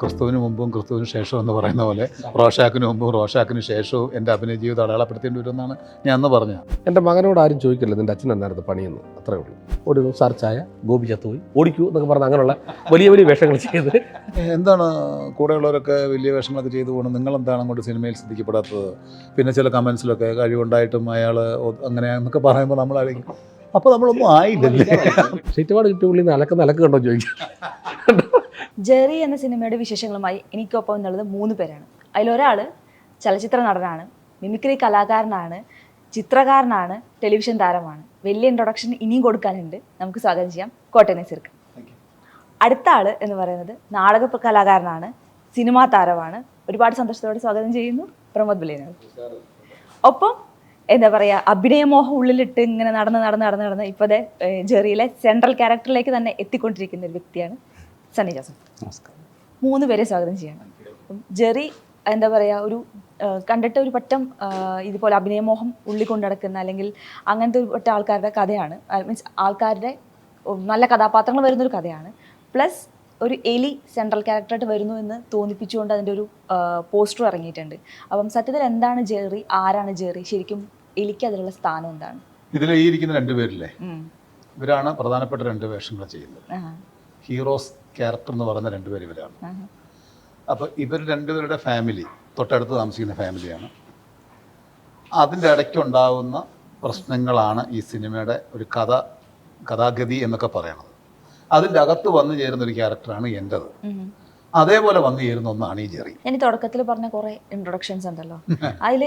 ക്രിസ്തുവിന് മുമ്പും ക്രിസ്തുവിന് ശേഷവും എന്ന് പറയുന്ന പോലെ റോഷാക്കിന് മുമ്പും റോഷാക്കിന് ശേഷവും എന്റെ അഭിനയ ജീവിതം അടയാളപ്പെടുത്തേണ്ടി വരുമെന്നാണ് ഞാൻ അന്ന് പറഞ്ഞത്. എന്റെ മകനോട് ആരും ചോദിക്കില്ല എന്റെ അച്ഛൻ എന്നായിരുന്നു പണിയെന്ന്? അത്രേ ഉള്ളൂ. ഒരു സർച്ചായ ഗോപി ചത്തുപോയി ഓടിക്കൂ എന്നൊക്കെ പറഞ്ഞ അങ്ങനെയുള്ള വലിയ വലിയ വേഷങ്ങൾ ചെയ്ത്. എന്താണ് കൂടെയുള്ളവരൊക്കെ വലിയ വേഷങ്ങളൊക്കെ ചെയ്തു പോകണം നിങ്ങളെന്താണ് അങ്ങോട്ട് സിനിമയിൽ ശ്രദ്ധിക്കപ്പെടാത്തത്? പിന്നെ ചില കമൻസിലൊക്കെ കഴിവുണ്ടായിട്ടും അയാൾ അങ്ങനെ എന്നൊക്കെ പറയുമ്പോൾ നമ്മളായിരിക്കും അപ്പോൾ നമ്മളൊന്നും ആയില്ലല്ലേ? സീറ്റുപാട് കിട്ടിയ പുള്ളി അലക്ക് നിലയ്ക്ക് കണ്ടോ ചോദിക്കും. ജെറി എന്ന സിനിമയുടെ വിശേഷങ്ങളുമായി എനിക്കൊപ്പം എന്നുള്ളത് മൂന്ന് പേരാണ്. അതിലൊരാൾ ചലച്ചിത്ര നടനാണ് മിമിക്രി കലാകാരനാണ് ചിത്രകാരനാണ് ടെലിവിഷൻ താരമാണ്. വലിയ ഇൻട്രൊഡക്ഷൻ ഇനിയും കൊടുക്കാനുണ്ട്. നമുക്ക് സ്വാഗതം ചെയ്യാം. കോട്ടയം നസീർക്ക്. അടുത്ത ആൾ എന്ന് പറയുന്നത് നാടക കലാകാരനാണ് സിനിമാ താരമാണ്. ഒരുപാട് സന്തോഷത്തോടെ സ്വാഗതം ചെയ്യുന്നു. പ്രമോദ് ബിലേനാണ് ഒപ്പം എന്താ പറയുക അഭിനയമോഹം ഉള്ളിലിട്ട് ഇങ്ങനെ നടന്ന് നടന്ന് നടന്ന് നടന്ന് ഇപ്പോൾ ദേ, ജെറിയിലെ സെൻട്രൽ ക്യാരക്ടറിലേക്ക് തന്നെ എത്തിക്കൊണ്ടിരിക്കുന്ന ഒരു വ്യക്തിയാണ് സണ്ണി ജോസഫ്. നമസ്കാരം. മൂന്ന് പേരെ സ്വാഗതം ചെയ്യണം. ജെറി എന്താ പറയുക ഒരു കണ്ടിട്ട് ഒരു പറ്റം ഇതുപോലെ അഭിനയമോഹം ഉള്ളിൽ കൊണ്ട് നടക്കുന്ന അല്ലെങ്കിൽ അങ്ങനത്തെ ഒരു പറ്റം ആൾക്കാരുടെ കഥയാണ്. മീൻസ് ആൾക്കാരുടെ നല്ല കഥാപാത്രങ്ങൾ വരുന്നൊരു കഥയാണ്. പ്ലസ് ഒരു എലി സെൻട്രൽ ക്യാരക്ടറായിട്ട് വരുന്നു എന്ന് തോന്നിപ്പിച്ചുകൊണ്ട് അതിന്റെ ഒരു പോസ്റ്റർ ഇറങ്ങിയിട്ടുണ്ട്. അപ്പം സത്യത്തിൽ എന്താണ് ജെറി? ആരാണ് ജെറി? ശരിക്കും എലിക്ക് അതിലുള്ള സ്ഥാനം എന്താണ്? ഇതിൽ ഈ ഇരിക്കുന്ന രണ്ടുപേരില്ലേ. ഇവരാണ് പ്രധാനപ്പെട്ട രണ്ട് വേഷങ്ങൾ ചെയ്യുന്നത്. ഹീറോസ് ക്യാരക്ടർ എന്ന് പറയുന്ന രണ്ടുപേർ ഇവരാണ്. അപ്പോൾ ഇവർ രണ്ടുപേരുടെ ഫാമിലി തൊട്ടടുത്ത് താമസിക്കുന്ന ഫാമിലിയാണ് അതിന്റെ ഇടയ്ക്കുണ്ടാകുന്ന പ്രശ്നങ്ങളാണ് ഈ സിനിമയുടെ ഒരു കഥ കഥാഗതി എന്നൊക്കെ പറയണത്. അതിന്റെ അകത്ത് വന്നു ചേരുന്ന ഒരു ക്യാരക്ടറാണ് എന്റെത്. അതേപോലെ വന്നു ചേരുന്ന ഒന്നാണ് ഈ ജെറി. ഞാൻ തുടക്കത്തിൽ പറഞ്ഞ കുറേ ഇൻട്രൊഡക്ഷൻസ് ഉണ്ടല്ലോ. അതിൽ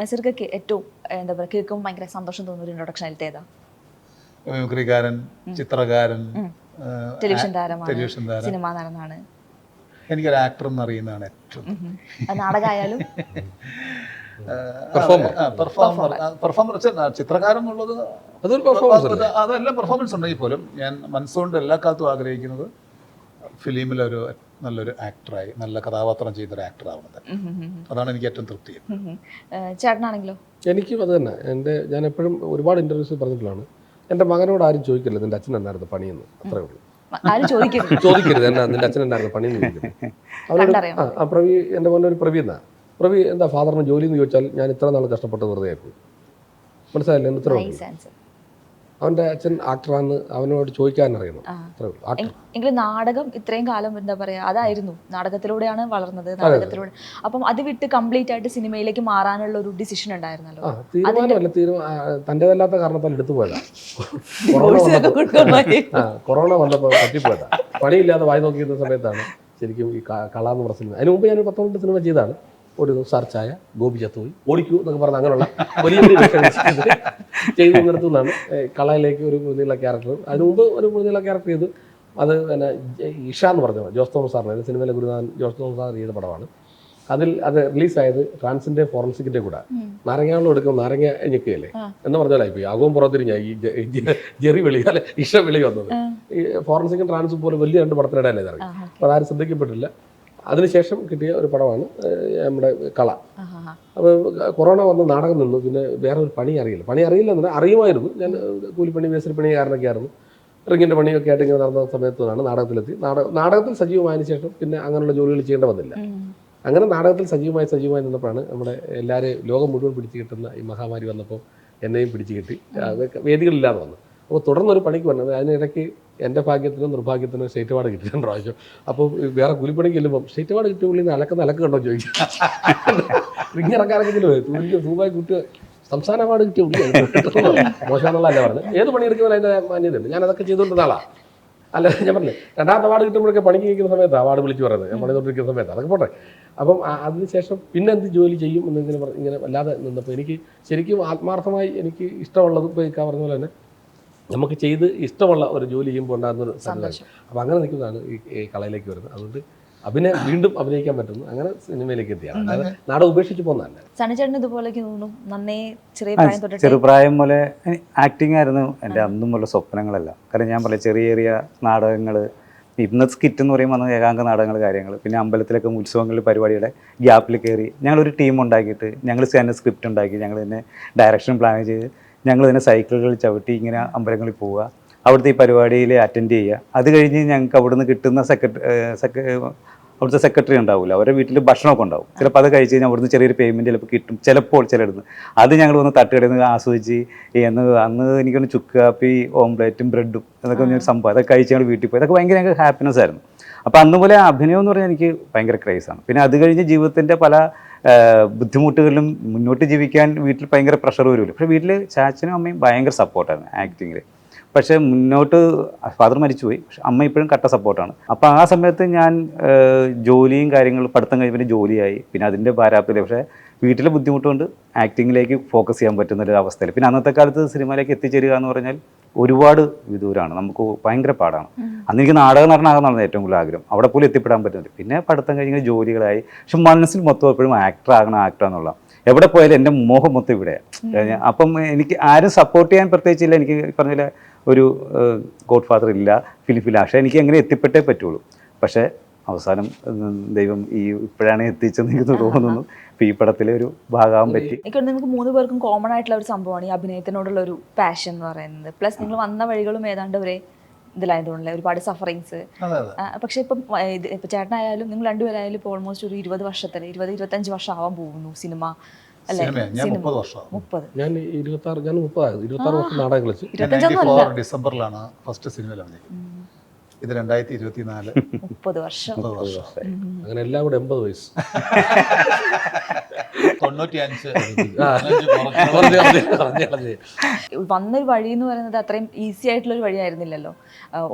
നസീർക്ക് ഏറ്റവും എന്താ പറയുക കേൾക്കുമ്പോൾ ഭയങ്കര സന്തോഷം തോന്നുന്ന ഒരു ഇൻട്രൊഡക്ഷൻ അതിലത്തെ ഏതാ? മിമിക്രിക്കാരൻ ചിത്രകാരൻ. ടെലിവിഷൻ താരമാണ് ടെലിവിഷൻ താരം സിനിമാ നടനാണ്. എനിക്കൊരു ആക്ടർ എന്ന് അറിയുന്നതാണ് ഏറ്റവും. നാടകമായാലും Performer. പെർഫോമർ പെർഫോമർ ചിത്രകാരൻ എന്നുള്ളത് അതൊരു പെർഫോമൻസ് അത് അതെല്ലാം പെർഫോമൻസ് ഉണ്ടെങ്കിൽ പോലും ഞാൻ മനസ്സുകൊണ്ട് എല്ലാ കാലത്തും ആഗ്രഹിക്കുന്നത് ഫിലിമിലൊരു നല്ലൊരു ആക്ടറായി നല്ല കഥാപാത്രം ചെയ്തൊരു ആക്ടർ ആവുന്നത് അതാണ് എനിക്ക് ഏറ്റവും തൃപ്തി ചേട്ടനാണെങ്കിലോ? എനിക്കും അത് തന്നെ. എന്റെ ഞാൻ എപ്പോഴും ഒരുപാട് ഇന്റർവ്യൂസ് പറഞ്ഞിട്ടുള്ളതാണ്. എന്റെ മകനോട് ആരും ചോദിക്കില്ല നിന്റെ അച്ഛൻ എന്നായിരുന്നു പണിയെന്ന്? അത്രേ ഉള്ളൂ. ആരും ചോദിക്കരുത്. എന്നാ നിന്റെ അച്ഛൻ എന്നായിരുന്നു പണിയെന്ന് ചോദിക്കരുത്? ആ പ്രവി എന്റെ മോനൊരു ഒരു പ്രവി എന്നാ? പ്രവി എന്താ ഫാദറിന് ജോലി എന്ന് ചോദിച്ചാൽ ഞാൻ ഇത്ര നാൾ കഷ്ടപ്പെട്ട് വെറുതെ ആക്കും മനസ്സിലായില്ലേ? ഇത്ര അവന്റെ അച്ഛൻ ആക്ടറാന്ന് അവനോട് ചോദിക്കാൻ അറിയണം എങ്കിലും നാടകം ഇത്രയും കാലം എന്താ പറയാ അതായിരുന്നു. നാടകത്തിലൂടെയാണ് വളർന്നത് നാടകത്തിലൂടെ. അപ്പം അത് വിട്ട് കംപ്ലീറ്റ് ആയിട്ട് സിനിമയിലേക്ക് മാറാനുള്ള ഒരു ഡിസിഷൻ ഉണ്ടായിരുന്നല്ലോ. തീരുമാനമല്ല തീരുമാനം തന്റെതല്ലാത്ത കാരണത്താൽ എടുത്തു പോയതാ കൊറോണ വന്നപ്പോ വന്നപ്പോൾ പറ്റിപ്പോയതാ. പണിയില്ലാതെ വായി നോക്കിയിരുന്ന സമയത്താണ് ശരിക്കും ഈ കള എന്ന് പറഞ്ഞ സിനിമ. അതിന് മുമ്പ് ഞാൻ പത്തൊമ്പത് സിനിമ ചെയ്താണ്. ഒരു സർച്ചായ ഗോപി ചത്തുപോയി ഓടിക്കൂ എന്നൊക്കെ പറഞ്ഞ അങ്ങനെയുള്ള വലിയ വലിയ വേഷങ്ങൾ ചെയ്തു നിർത്തുന്നതാണ് കളയിലേക്ക് ഒരു മുന്നിലുള്ള ക്യാരക്ടർ അതിനു മുമ്പ് ഒരു മുന്നിലുള്ള ക്യാരക്ടർ ചെയ്തു അത് പിന്നെ ഇഷ എന്ന് പറഞ്ഞ ജോസ് തോമസ് സാറിന് സിനിമയിലെ ഗുരുനാഥൻ ജോസ് തോമസ് സാർ ചെയ്ത പടമാണ്. അതിൽ അത് റിലീസായത് ഫ്രാൻസിന്റെ ഫോറൻസിക്കിന്റെ കൂടെ. നാരങ്ങാവെള്ളം എടുക്കും നാരങ്ങ ഞെക്കുകയല്ലേ. എന്ന് പറഞ്ഞാൽ ഇപ്പൊ അകവും പുറത്തിരിഞ്ഞ ഈ ജെറി വിളി അല്ലെ ഇഷ വിളി വന്നത്. ഈ ഫോറൻസിക്കും ട്രാൻസും പോലെ വലിയ രണ്ട് പടത്തിനിടയിലേ ഇറങ്ങി. ആഹാ. അപ്പോൾ അതാരും ശ്രദ്ധിക്കപ്പെട്ടില്ല. അതിനുശേഷം കിട്ടിയ ഒരു പടമാണ് നമ്മുടെ കള. അപ്പോൾ കൊറോണ വന്ന നാടകം നിന്നു പിന്നെ വേറെ ഒരു പണി അറിയില്ല. പണി അറിയില്ല എന്നാൽ അറിയുമായിരുന്നു. ഞാൻ കൂലിപ്പണി മേസ്ത്രി പണിക്കാരനൊക്കെ ആയിരുന്നു റിങ്ങിന്റെ പണിയൊക്കെ ആയിട്ട് ഇങ്ങനെ നടന്ന സമയത്താണ് നാടകത്തിലെത്തി. നാടക നാടകത്തിൽ സജീവമായതിനു ശേഷം പിന്നെ അങ്ങനെയുള്ള ജോലികൾ ചെയ്യേണ്ട വന്നില്ല. അങ്ങനെ നാടകത്തിൽ സജീവമായി സജീവമായി നിന്നപ്പോഴാണ് നമ്മുടെ എല്ലാവരെയും ലോകം മുഴുവൻ പിടിച്ചു കിട്ടുന്ന ഈ മഹാമാരി വന്നപ്പോൾ എന്നെയും പിടിച്ചു കിട്ടി. വേദികളില്ലാതെ വന്നു. അപ്പോൾ തുടർന്നൊരു പണിക്ക് വന്നത് അതിനിടയ്ക്ക് എന്റെ ഭാഗ്യത്തിനും നിർഭാഗ്യത്തിനും സ്റ്റേറ്റ് അവാർഡ് കിട്ടി പ്രാവശ്യം. അപ്പോൾ വേറെ കൂലിപ്പണിക്ക് ചെല്ലുമ്പോൾ സ്റ്റേറ്റ് അവാർഡ് കിട്ടിയ പുള്ളി അലക്കുന്ന അലക്ക് കണ്ടോ ചോദിക്കും. റിങ് ഇറക്കാനൊക്കെ തുല്യ സൂപ്പായി കുട്ടി സംസ്ഥാന അവാർഡ് കിട്ടിയ പുള്ളി അല്ല പറഞ്ഞത്. ഏത് പണിയെടുക്കുന്നതിന് അതിന്റെ മാന്യതയുണ്ട്. ഞാൻ അതൊക്കെ ചെയ്തുകൊണ്ടിരുന്ന ആളാണ് അല്ല ഞാൻ പറഞ്ഞു രണ്ടാമത്തെ അവാർഡ് കിട്ടുമ്പോഴൊക്കെ പണിക്ക് നിൽക്കുന്ന സമയത്ത് അവാർഡ് വിളിച്ച് പറയുന്നത് ഞാൻ പണിതുകൊണ്ടിരിക്കുന്ന സമയത്ത്. അതൊക്കെ പോട്ടെ. അപ്പം അതിനുശേഷം പിന്നെ എന്ത് ജോലി ചെയ്യും എന്നിങ്ങനെ പറഞ്ഞു ഇങ്ങനെ വല്ലാതെ നിന്നപ്പോൾ എനിക്ക് ശരിക്കും ആത്മാർത്ഥമായി എനിക്ക് ഇഷ്ടമുള്ളത് ഇപ്പോൾ പറഞ്ഞ പോലെ തന്നെ നമുക്ക് ചെയ്ത് ഇഷ്ടമുള്ള ഒരു ജോലി ചെയ്യുമ്പോൾ ഉണ്ടാകുന്ന ഒരു സന്തോഷം. അപ്പോൾ അങ്ങനെ നിൽക്കുന്നതാണ് ഈ കലയിലേക്ക് വരുന്നത്. അതുകൊണ്ട് അഭിനയം വീണ്ടും അഭിനയിക്കാൻ പറ്റുന്നു. അങ്ങനെ സിനിമയിലേക്ക് എത്തിയാണ്. അതായത് നാടകം ഉപേക്ഷിച്ച് പോകുന്നതല്ല. സണ്ണി ഇതുപോലെ ചെറുപ്രായം പോലെ ആക്ടിങ് ആയിരുന്നു. എന്റെ അന്നും പോലെ സ്വപ്നങ്ങളല്ല. കാരണം ഞാൻ പറയാം ചെറിയ ചെറിയ നാടകങ്ങൾ ഇന്ന് സ്കിറ്റ് എന്ന് പറയുമ്പോൾ അന്ന് ഏകാംഗ നാടകങ്ങൾ കാര്യങ്ങൾ. പിന്നെ അമ്പലത്തിലൊക്കെ ഉത്സവങ്ങളിൽ പരിപാടിയുടെ ഗ്യാപ്പിൽ കയറി ഞങ്ങളൊരു ടീം ഉണ്ടാക്കിയിട്ട് ഞങ്ങൾ തന്നെ സ്ക്രിപ്റ്റ് ഉണ്ടാക്കി ഞങ്ങൾ തന്നെ ഡയറക്ഷൻ പ്ലാൻ ചെയ്ത് ഞങ്ങൾ തന്നെ സൈക്കിളുകൾ ചവിട്ടി ഇങ്ങനെ അമ്പലങ്ങളിൽ പോവുക. അവിടുത്തെ ഈ പരിപാടിയിൽ അറ്റൻഡ് ചെയ്യുക. അത് കഴിഞ്ഞ് ഞങ്ങൾക്ക് അവിടുന്ന് കിട്ടുന്ന സെക്രട്ടറി സെക്ര അവിടുത്തെ സെക്രട്ടറി ഉണ്ടാവില്ല. അവരുടെ വീട്ടിൽ ഭക്ഷണമൊക്കെ ഉണ്ടാവും. ചിലപ്പോൾ അത് കഴിച്ച് കഴിഞ്ഞാൽ അവിടുന്ന് ചെറിയൊരു പേയ്മെന്റ് ചിലപ്പോൾ കിട്ടും. ചിലപ്പോൾ ചിലയിടുന്ന് അത് ഞങ്ങൾ വന്ന് തട്ടുകടയിൽ നിന്ന് ആസ്വദിച്ച് എന്ന് അന്ന് എനിക്കൊന്ന് ചുക്ക് കാപ്പി ഓംപ്ലേറ്റും ബ്രെഡും അതൊക്കെ ഒരു സംഭവം. അതൊക്കെ കഴിച്ച് ഞങ്ങൾ വീട്ടിൽ പോയി. അതൊക്കെ ഭയങ്കര ഞങ്ങൾക്ക് ഹാപ്പിനെസ് ആയിരുന്നു. അപ്പോൾ അന്നുപോലെ അഭിനയം എന്ന് പറഞ്ഞാൽ എനിക്ക് ഭയങ്കര ക്രൈസാണ് പിന്നെ അത് കഴിഞ്ഞ് ജീവിതത്തിന്റെ പല ബുദ്ധിമുട്ടുകളിലും മുന്നോട്ട് ജീവിക്കാൻ വീട്ടിൽ ഭയങ്കര പ്രഷർ വരുമല്ലോ പക്ഷേ വീട്ടിൽ ചാച്ചനും അമ്മയും ഭയങ്കര സപ്പോർട്ടാണ് ആക്ടിങ്ങിൽ പക്ഷേ മുന്നോട്ട് ഫാദർ മരിച്ചുപോയി. പക്ഷെ അമ്മ ഇപ്പോഴും കട്ട സപ്പോർട്ടാണ്. അപ്പോൾ ആ സമയത്ത് ഞാൻ ജോലിയും കാര്യങ്ങളും പഠിത്തം കഴിഞ്ഞ ജോലിയായി. പിന്നെ അതിന്റെ ഭാരാപ്പില്ല പക്ഷേ വീട്ടിലെ ബുദ്ധിമുട്ടുകൊണ്ട് ആക്ടിങ്ങിലേക്ക് ഫോക്കസ് ചെയ്യാൻ പറ്റുന്ന ഒരു അവസ്ഥയിൽ പിന്നെ അന്നത്തെ കാലത്ത് സിനിമയിലേക്ക് എത്തിച്ചേരുക എന്ന് പറഞ്ഞാൽ ഒരുപാട് വിദൂരമാണ് നമുക്ക് ഭയങ്കര പാടാണ്. അന്ന് എനിക്ക് നാടകം നടനാകുന്നതാണ് ഏറ്റവും കൂടുതൽ ആഗ്രഹം. അവിടെ പോലും എത്തിപ്പെടാൻ പറ്റുന്നില്ല. പിന്നെ പഠിത്തം കഴിഞ്ഞ ജോലികളായി. പക്ഷെ മനസ്സിൽ മൊത്തം എപ്പോഴും ആക്ടർ ആകണം ആക്ടർ എന്നുള്ള എവിടെ പോയാലും എന്റെ മോഹം മൊത്തം ഇവിടെയാണ് അപ്പം എനിക്ക് ആരും സപ്പോർട്ട് ചെയ്യാൻ പ്രത്യേകിച്ചില്ല എനിക്ക് പറഞ്ഞില്ല ഒരു ഗോഡ് ഫാദർ ഇല്ല ഫിലിപ്പില്ല. പക്ഷേ എനിക്ക് എങ്ങനെ എത്തിപ്പെട്ടേ പറ്റുള്ളൂ. പക്ഷേ അവസാനം ദൈവം ഈ ഇപ്പോഴാണ് എത്തിച്ചെന്ന് എനിക്ക് തോന്നുന്നു. ഇപ്പം ഈ പടത്തിലെ ഒരു ഭാഗമാകാൻ പറ്റി. എനിക്ക് നമുക്ക് നിങ്ങൾക്ക് മൂന്ന് പേർക്കും കോമൺ ആയിട്ടുള്ള ഒരു സംഭവമാണ് ഈ അഭിനയത്തിനോടുള്ള ഒരു പാഷൻ എന്ന് പറയുന്നത്. പ്ലസ് നിങ്ങൾ വന്ന വഴികളും ഏതാണ്ട് ഒരേ ഇതിലായതുകൊണ്ടല്ലേ ഒരുപാട് സഫറിങ്സ് അതെ അതെ. പക്ഷെ ഇപ്പം ഇപ്പം ചേട്ടനായാലും നിങ്ങൾ രണ്ടുപേരായാലും ഇപ്പോൾ ഓൾമോസ്റ്റ് ഒരു ഇരുപത് വർഷത്തിൽ ഇരുപത് ഇരുപത്തഞ്ച് വർഷം ആവാൻ പോകുന്നു സിനിമ. ഞാൻ ഇരുപത്തി ആറ് ഞാൻ മുപ്പതായത് ഇരുപത്തി ആറ് വർഷം നാടകം കളിച്ചു. ഡിസംബറിലാണ് ഫസ്റ്റ് സിനിമയിൽ അഭിനയിക്കുന്നത് ഇത് രണ്ടായിരത്തി ഇരുപത്തി നാല് മുപ്പത് വർഷം. മുപ്പത് വർഷം അങ്ങനെ എല്ലാം കൂടെ എൺപത് വയസ്സ്. തൊണ്ണൂറ്റി അഞ്ച്. വന്നൊരു വഴി എന്ന് പറയുന്നത് അത്രയും ഈസി ആയിട്ടുള്ള ഒരു വഴിയായിരുന്നില്ലല്ലോ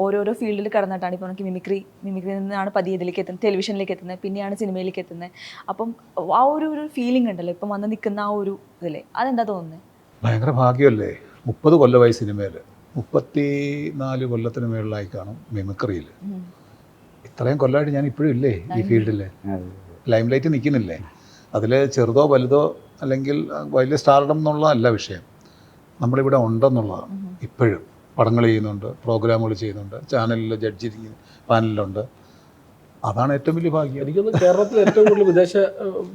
ഓരോരോ ഫീൽഡിൽ കടന്നിട്ടാണ് ഇപ്പോൾ നമുക്ക് മിമിക്രി മിമിക്രിയിൽ നിന്നാണ് പതിയെ ഇതിലേക്ക് എത്തുന്നത് ടെലിവിഷനിലേക്ക് എത്തുന്നത് പിന്നെയാണ് സിനിമയിലേക്ക് എത്തുന്നത്. അപ്പം ആ ഒരു ഒരു ഫീലിംഗ് ഉണ്ടല്ലോ ഇപ്പം വന്ന് നിൽക്കുന്ന ആ ഒരു ഇതിലെ. അതെന്താ തോന്നുന്നത് ഭയങ്കര ഭാഗ്യമല്ലേ? മുപ്പത് കൊല്ലമായി സിനിമയിൽ മുപ്പത്തി നാല് കൊല്ലത്തിന് മേളിലായി കാണും മിമിക്രിയിൽ ഇത്രയും കൊല്ലമായിട്ട് ഞാൻ ഇപ്പോഴും ഇല്ലേ ഈ ഫീൽഡിൽ ലൈം ലൈറ്റ് നിൽക്കുന്നില്ലേ? അതിൽ ചെറുതോ വലുതോ അല്ലെങ്കിൽ വലിയ സ്റ്റാർഡം എന്നുള്ളതല്ല വിഷയം. നമ്മളിവിടെ ഉണ്ടെന്നുള്ളതാണ് ഇപ്പോഴും പടങ്ങൾ ചെയ്യുന്നുണ്ട് പ്രോഗ്രാമുകൾ ചെയ്യുന്നുണ്ട് ചാനലിൽ ജഡ്ജിങ് പാനലിലുണ്ട്. അതാണ് ഏറ്റവും വലിയ ഭാഗ്യം. എനിക്കൊന്ന് കേരളത്തിൽ ഏറ്റവും കൂടുതൽ വിദേശ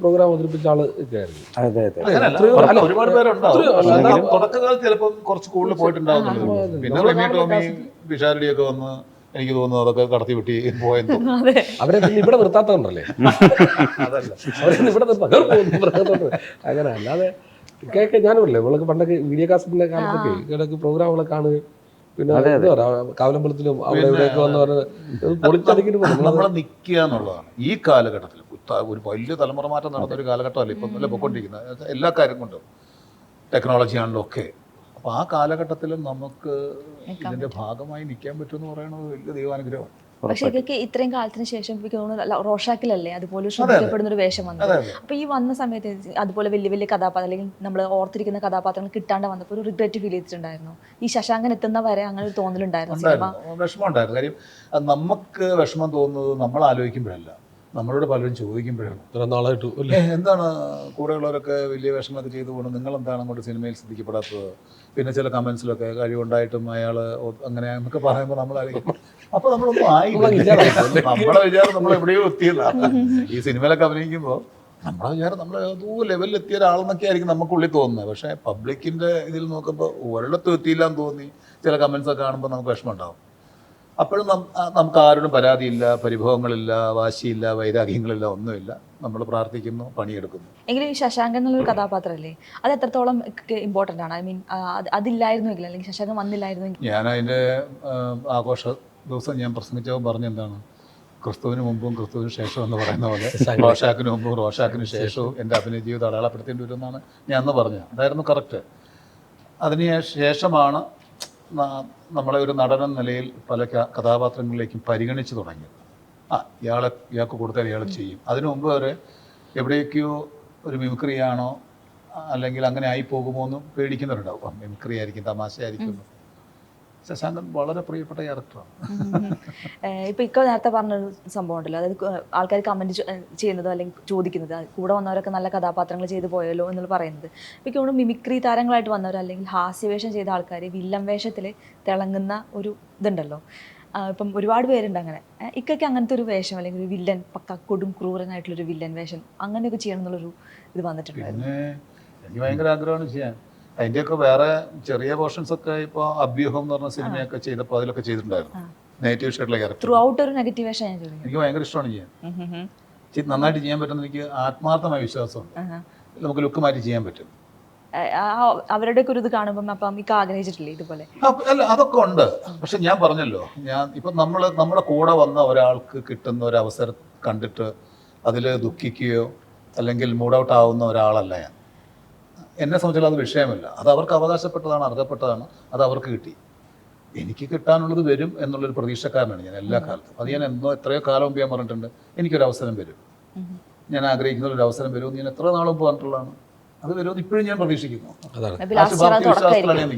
പ്രോഗ്രാം അവതരിപ്പിച്ച ആൾ ഇതായിരുന്നു. അതെ അതെ ഒരുപാട് തുടക്കകാലത്ത് ചിലപ്പോൾ കുറച്ച് കൂടുതൽ പോയിട്ടുണ്ടാവുന്നുള്ളൂ പിന്നെ നമ്മൾ റെമി ടോമി വിഷാരടിയൊക്കെ വന്ന് എനിക്ക് തോന്നുന്നു അതൊക്കെ കടത്തി വിട്ടി പോയെന്ന്. അതെ. അവരെ പിന്നെ ഇവിടെ നിർത്താത്തതുണ്ടല്ലേ? അതല്ല. അവരെ ഇവിടെ അങ്ങനെ അല്ലാതെ കേക്കെ ഞാനുമല്ലേ നമ്മളൊക്കെ പണ്ടൊക്കെ വീഡിയോ കാസറ്റിന്റെ കാലത്തൊക്കെ ഇടയ്ക്ക് പ്രോഗ്രാമുകളൊക്കെ കാണുകയും പിന്നെ കാവലമ്പലത്തിലും അവിടെ ഇവിടെയൊക്കെ വന്ന് പറഞ്ഞ് പൊളിച്ചടിക്കുന്നു നമ്മൾ നിൽക്കുക എന്നുള്ളതാണ്. ഈ കാലഘട്ടത്തിൽ ഒരു വലിയ തലമുറ മാറ്റം നടന്ന ഒരു കാലഘട്ടമല്ല ഇപ്പം നല്ല പൊയ്ക്കൊണ്ടിരിക്കുന്നത്? എല്ലാ കാര്യം കൊണ്ടും ടെക്നോളജി ആണല്ലോ ഒക്കെ. അപ്പോൾ ആ കാലഘട്ടത്തിലും നമുക്ക് ഇതിന്റെ ഭാഗമായി നിൽക്കാൻ പറ്റുമെന്ന് പറയുന്നത് വലിയ ദൈവാനുഗ്രഹമാണ്. പക്ഷെ ഇതൊക്കെ ഇത്രയും കാലത്തിന് ശേഷം എനിക്ക് തോന്നുന്നു റോഷാക്കിലല്ലേ അതുപോലെ ശ്രദ്ധിക്കപ്പെടുന്ന ഒരു വേഷം വന്നത് അപ്പൊ ഈ വന്ന സമയത്ത് അതുപോലെ വലിയ വലിയ കഥാപാത്രം അല്ലെങ്കിൽ നമ്മൾ ഓർത്തിരിക്കുന്ന കഥാപാത്രങ്ങൾ കിട്ടാണ്ട് വന്നപ്പോൾ ഒരു റിഗ്രറ്റ് ഫീൽ ചെയ്തിട്ടുണ്ടായിരുന്നു. ഈ ശശാങ്കൻ എത്തുന്ന വരെ അങ്ങനെ ഒരു തോന്നലുണ്ടായിരുന്നു സിനിമ. ഉണ്ടായിരുന്നു. വിഷമം ഉണ്ടായിരുന്നു കാര്യം നമുക്ക് വിഷമം തോന്നുന്നത് നമ്മൾ ആലോചിക്കുമ്പോഴല്ല. നമ്മളോട് പലരും ചോദിക്കുമ്പോഴാണ്. ഇത്ര നാളായിട്ട് എന്താണ് കൂടെയുള്ളവരൊക്കെ വലിയ വിഷമമൊക്കെ ചെയ്തു പോകുന്നത് നിങ്ങൾ എന്താണ് അങ്ങോട്ട് സിനിമയിൽ ശ്രദ്ധിക്കപ്പെടാത്തത്? പിന്നെ ചില കമന്റ്സിലൊക്കെ കഴിവുണ്ടായിട്ടും അയാൾ അങ്ങനെ എന്നൊക്കെ പറയുമ്പോൾ നമ്മൾ അപ്പോൾ നമ്മളൊന്നും ആയില്ല. നമ്മളെ വിചാരം നമ്മൾ എവിടെയോ എത്തിയതാണ് ഈ സിനിമയിലൊക്കെ അഭിനയിക്കുമ്പോൾ നമ്മളെ വിചാരം നമ്മൾ ഏതോ ലെവലിൽ എത്തിയ ഒരാളെന്നൊക്കെ ആയിരിക്കും നമുക്കുള്ളിൽ തോന്നുന്നത്. പക്ഷേ പബ്ലിക്കിന്റെ ഇതിൽ നോക്കുമ്പോൾ ഒരിടത്തും എത്തിയില്ല എന്ന് തോന്നി. ചില കമന്റ്സ് ഒക്കെ കാണുമ്പോൾ നമുക്ക് വിഷമം ഉണ്ടാവും അപ്പോഴും നമുക്ക് ആരോടും പരാതിയില്ല പരിഭവങ്ങളില്ല വാശിയില്ല വൈരാഗ്യങ്ങളില്ല ഒന്നുമില്ല. നമ്മൾ പ്രാർത്ഥിക്കുന്നു പണിയെടുക്കുന്നു. എങ്കിലും ഈ ശശാങ്കൻ എന്നുള്ളൊരു കഥാപാത്രമല്ലേ അത് എത്രത്തോളം ഇമ്പോർട്ടന്റ് ആണ്? ഐ മീൻ അതില്ലായിരുന്നെങ്കിൽ അല്ലെങ്കിൽ ശശാങ്കൻ വന്നില്ലായിരുന്നെങ്കിൽ ഞാൻ അതിന്റെ ആഘോഷ ദിവസം ഞാൻ പ്രസംഗിച്ചപ്പോൾ പറഞ്ഞെന്താണ്? ക്രിസ്തുവിന് മുമ്പും ക്രിസ്തുവിന് ശേഷവും എന്ന് പറയുന്ന പോലെ റോഷാക്കിന് മുമ്പും റോഷാക്കിന് ശേഷവും എന്റെ അഭിനയ ജീവിതം അടയാളപ്പെടുത്തേണ്ടി വരുമെന്നാണ് ഞാൻ അന്ന് പറഞ്ഞത്. അതായിരുന്നു കറക്റ്റ്. അതിന് ശേഷമാണ് നമ്മളെ ഒരു നടൻ നിലയിൽ പല കഥാപാത്രങ്ങളിലേക്കും പരിഗണിച്ചു തുടങ്ങിയത്. ആ ഇയാളെ ഇയാൾക്ക് കൊടുത്താൽ ഇയാൾ ചെയ്യും. അതിനു മുമ്പ് വരെ എവിടേക്കോ ഒരു മിമിക്രിയാണോ അല്ലെങ്കിൽ അങ്ങനെ ആയി പോകുമോ എന്ന് പേടിക്കുന്നവരുണ്ടാവും. മിമിക്രി ആയിരിക്കും തമാശയായിരിക്കും. ശശാങ്കൻ വളരെ പ്രിയപ്പെട്ട ക്യാരക്ടറാണ് ഇപ്പൊ ഇക്ക നേരത്തെ പറഞ്ഞൊരു സംഭവം ഉണ്ടല്ലോ. അതായത് ആൾക്കാർ കമന്റ് ചെയ്യുന്നതോ അല്ലെങ്കിൽ ചോദിക്കുന്നത് കൂടെ വന്നവരൊക്കെ നല്ല കഥാപാത്രങ്ങൾ ചെയ്തു പോയല്ലോ എന്നുള്ള പറയുന്നത്. ഇപ്പൊ ഇവിടെ മിമിക്രി താരങ്ങളായിട്ട് വന്നവർ അല്ലെങ്കിൽ ഹാസ്യവേഷം ചെയ്ത ആൾക്കാർ വില്ലൻ വേഷത്തിൽ തിളങ്ങുന്ന ഒരു ഇതുണ്ടല്ലോ. ഇപ്പം ഒരുപാട് പേരുണ്ട് അങ്ങനെ. ഇക്കൊക്കെ അങ്ങനത്തെ ഒരു വേഷം അല്ലെങ്കിൽ ഒരു വില്ലൻ പക്ക കൊടും ക്രൂരനായിട്ടുള്ളൊരു വില്ലൻ വേഷം അങ്ങനെയൊക്കെ ചെയ്യണം എന്നുള്ളൊരു ഇത് വന്നിട്ടുണ്ടായിരുന്നു. എനിക്ക് ഭയങ്കര ആഗ്രഹമാണ് ചെയ്യാൻ. അതിന്റെയൊക്കെ വേറെ ചെറിയ പോർഷൻസ് ഒക്കെ ഇപ്പോൾ അഭ്യൂഹം എന്ന് പറഞ്ഞ സിനിമയൊക്കെ ചെയ്തപ്പോൾ അതിലൊക്കെ ചെയ്തിട്ടുണ്ടായിരുന്നു. നെഗറ്റീവ് ഷെയ്ഡിലെ ക്യാരക്ടർ എനിക്ക് ഭയങ്കര ഇഷ്ടമാണ് ചെയ്യാൻ. നന്നായിട്ട് ചെയ്യാൻ പറ്റുന്ന എനിക്ക് ആത്മാർത്ഥമായ വിശ്വാസമുണ്ട് നമുക്ക് ലുക്ക് മാറ്റി ചെയ്യാൻ പറ്റും. അവരുടെ ഒരു ഇത് കാണുമ്പോൾ അപ്പം അമ്മിക്ക് ആഗ്രഹിച്ചിട്ടില്ലേ ഇതുപോലെ? അല്ല അതൊക്കെ ഉണ്ട്. പക്ഷെ ഞാൻ പറഞ്ഞല്ലോ ഞാൻ ഇപ്പൊ നമ്മൾ നമ്മുടെ കൂടെ വന്ന ഒരാൾക്ക് കിട്ടുന്ന ഒരു അവസരം കണ്ടിട്ട് അതിൽ ദുഃഖിക്കുകയോ അല്ലെങ്കിൽ മൂഡ് ഔട്ട് ആവുന്ന ഒരാളല്ല ഞാൻ. എന്നെ സംബന്ധിച്ചുള്ള അത് വിഷയമല്ല. അത് അവർക്ക് അവകാശപ്പെട്ടതാണ് അർഹപ്പെട്ടതാണ് അത് അവർക്ക് കിട്ടി. എനിക്ക് കിട്ടാനുള്ളത് വരും എന്നുള്ളൊരു പ്രതീക്ഷക്കാരനാണ് ഞാൻ എല്ലാ കാലത്തും. അത് ഞാൻ എന്തോ എത്രയോ കാലം മുമ്പ് ഞാൻ പറഞ്ഞിട്ടുണ്ട് എനിക്കൊരു അവസരം വരും. ഞാൻ ആഗ്രഹിക്കുന്ന ഒരു അവസരം വരുമെന്ന് ഞാൻ എത്ര നാളും പറഞ്ഞിട്ടുള്ളതാണ്. അത് വരുമെന്ന് ഇപ്പോഴും ഞാൻ പ്രതീക്ഷിക്കുന്നു.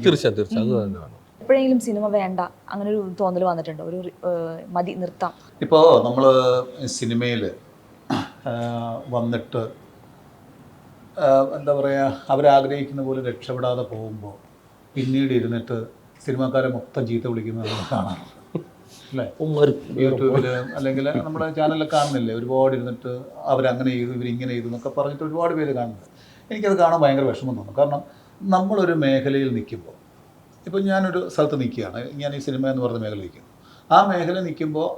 തീർച്ചയായും തീർച്ചയായും. എപ്പോഴെങ്കിലും സിനിമ വേണ്ട അങ്ങനെ ഒരു തോന്നൽ വന്നിട്ടുണ്ടോ. ഒരു മതി നിർത്താം. ഇപ്പോൾ നമ്മൾ സിനിമയിൽ വന്നിട്ട് എന്താ പറയുക അവരാഗ്രഹിക്കുന്ന പോലെ രക്ഷപ്പെടാതെ പോകുമ്പോൾ പിന്നീട് ഇരുന്നിട്ട് സിനിമാക്കാരെ മൊത്തം ചീത്ത വിളിക്കുന്നത് നമ്മൾ കാണാറുണ്ട്. അല്ലേ? യൂട്യൂബിൽ അല്ലെങ്കിൽ നമ്മുടെ ചാനലിൽ കാണുന്നില്ലേ? ഒരുപാട് ഇരുന്നിട്ട് അവരങ്ങനെ ചെയ്തു ഇവരിങ്ങനെ ചെയ്തു എന്നൊക്കെ പറഞ്ഞിട്ട് ഒരുപാട് പേര് കാണുന്നത് എനിക്കത് കാണാൻ ഭയങ്കര വിഷമം തോന്നും. കാരണം നമ്മളൊരു മേഖലയിൽ നിൽക്കുമ്പോൾ ഇപ്പം ഞാനൊരു സ്ഥലത്ത് നിൽക്കുകയാണ്. ഞാൻ ഈ സിനിമ എന്ന് പറഞ്ഞ മേഖല നിൽക്കുന്നു ആ മേഖല നിൽക്കുമ്പോൾ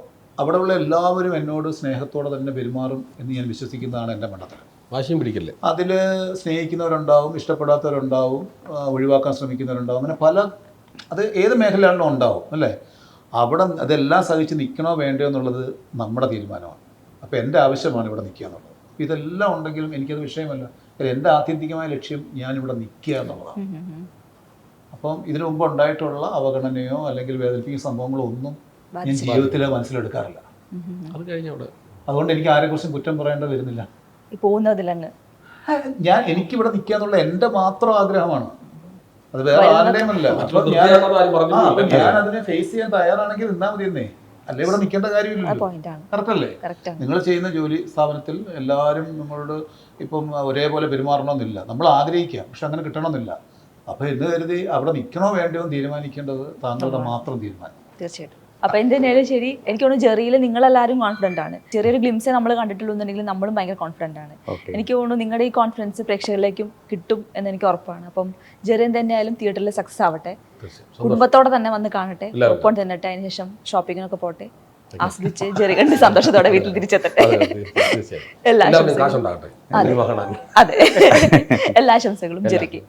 അവിടെയുള്ള എല്ലാവരും എന്നോട് സ്നേഹത്തോടെ തന്നെ പെരുമാറും എന്ന് ഞാൻ വിശ്വസിക്കുന്നതാണ് എന്റെ മണ്ഡലം വാശിയും പിടിക്കില്ല? അതിൽ സ്നേഹിക്കുന്നവരുണ്ടാവും ഇഷ്ടപ്പെടാത്തവരുണ്ടാവും ഒഴിവാക്കാൻ ശ്രമിക്കുന്നവരുണ്ടാവും. അങ്ങനെ പല അത് ഏത് മേഖലയാണല്ലോ ഉണ്ടാവും അല്ലേ? അവിടെ അതെല്ലാം സഹിച്ച് നിൽക്കണോ വേണ്ടയോ എന്നുള്ളത് നമ്മുടെ തീരുമാനമാണ്. അപ്പോൾ എന്റെ ആവശ്യമാണ് ഇവിടെ നിൽക്കുക എന്നുള്ളത്. ഇതെല്ലാം ഉണ്ടെങ്കിലും എനിക്കത് വിഷയമല്ല. എന്റെ ആത്യന്തികമായ ലക്ഷ്യം ഞാനിവിടെ നിൽക്കുക എന്നുള്ളതാണ്. അപ്പം ഇതിനു മുമ്പ് ഉണ്ടായിട്ടുള്ള അവഗണനയോ അല്ലെങ്കിൽ വേദനിപ്പിക്കുന്ന സംഭവങ്ങളോ ഒന്നും ഞാൻ ജീവിതത്തിൽ മനസ്സിലെടുക്കാറില്ല. അത് കഴിഞ്ഞ അതുകൊണ്ട് എനിക്ക് ആരെക്കുറിച്ചും കുറ്റം പറയേണ്ടി വരുന്നില്ല. ഈ പോകുന്നതിലങ്ങ്. ഞാൻ എനിക്ക് ഇവിടെ നിൽക്കാന്നുള്ള എന്റെ മാത്രം ആഗ്രഹമാണ്. അത് വേറെ ആരുടെയും അല്ല ഞാൻ അതിനെ ഫേസ് ചെയ്യാൻ തയ്യാറാണെങ്കിൽ നിന്നാ മതി എന്നേ അല്ലെ ഇവിടെ നിൽക്കേണ്ട കാര്യമില്ല അല്ലേ നിങ്ങൾ ചെയ്യുന്ന ജോലി സ്ഥാപനത്തിൽ എല്ലാവരും നമ്മളോട് ഇപ്പം ഒരേപോലെ പെരുമാറണമെന്നില്ല. നമ്മൾ ആഗ്രഹിക്കാം പക്ഷെ അങ്ങനെ കിട്ടണമെന്നില്ല. അപ്പൊ എന്ന് കരുതി അവിടെ നിൽക്കണോ വേണ്ടയോ തീരുമാനിക്കേണ്ടത് താങ്കളുടെ മാത്രം തീരുമാനം. തീർച്ചയായിട്ടും. അപ്പൊ എന്തിനായാലും ശരി എനിക്ക് തോന്നുന്നു ജെറിയിൽ നിങ്ങളെല്ലാവരും കോൺഫിഡന്റ് ആണ്. ചെറിയൊരു ഗ്ലിംസേ നമ്മൾ കണ്ടിട്ടുള്ളൂ എന്നുണ്ടെങ്കിൽ നമ്മളും ഭയങ്കര കോൺഫിഡന്റ് ആണ്. എനിക്ക് തോന്നുന്നു നിങ്ങളുടെ ഈ കോൺഫിഡൻസ് പ്രേക്ഷകരിലേക്കും കിട്ടും എന്ന് എനിക്ക് ഉറപ്പാണ്. അപ്പം ജെറിയൻ തന്നെയായാലും തിയേറ്ററിൽ സക്സസ് ആവട്ടെ. കുടുംബത്തോടെ തന്നെ വന്ന് കാണട്ടെ. ഒപ്പം തിന്നട്ടെ അതിന് ശേഷം ഷോപ്പിങ്ങിനൊക്കെ പോട്ടെ. ആസ്വദിച്ച് ജെറി കണ്ട് സന്തോഷത്തോടെ വീട്ടിൽ തിരിച്ചെത്തട്ടെ. എല്ലാ അതെ. എല്ലാ ആശംസകളും ജെറിക്ക്.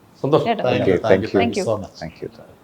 Thank you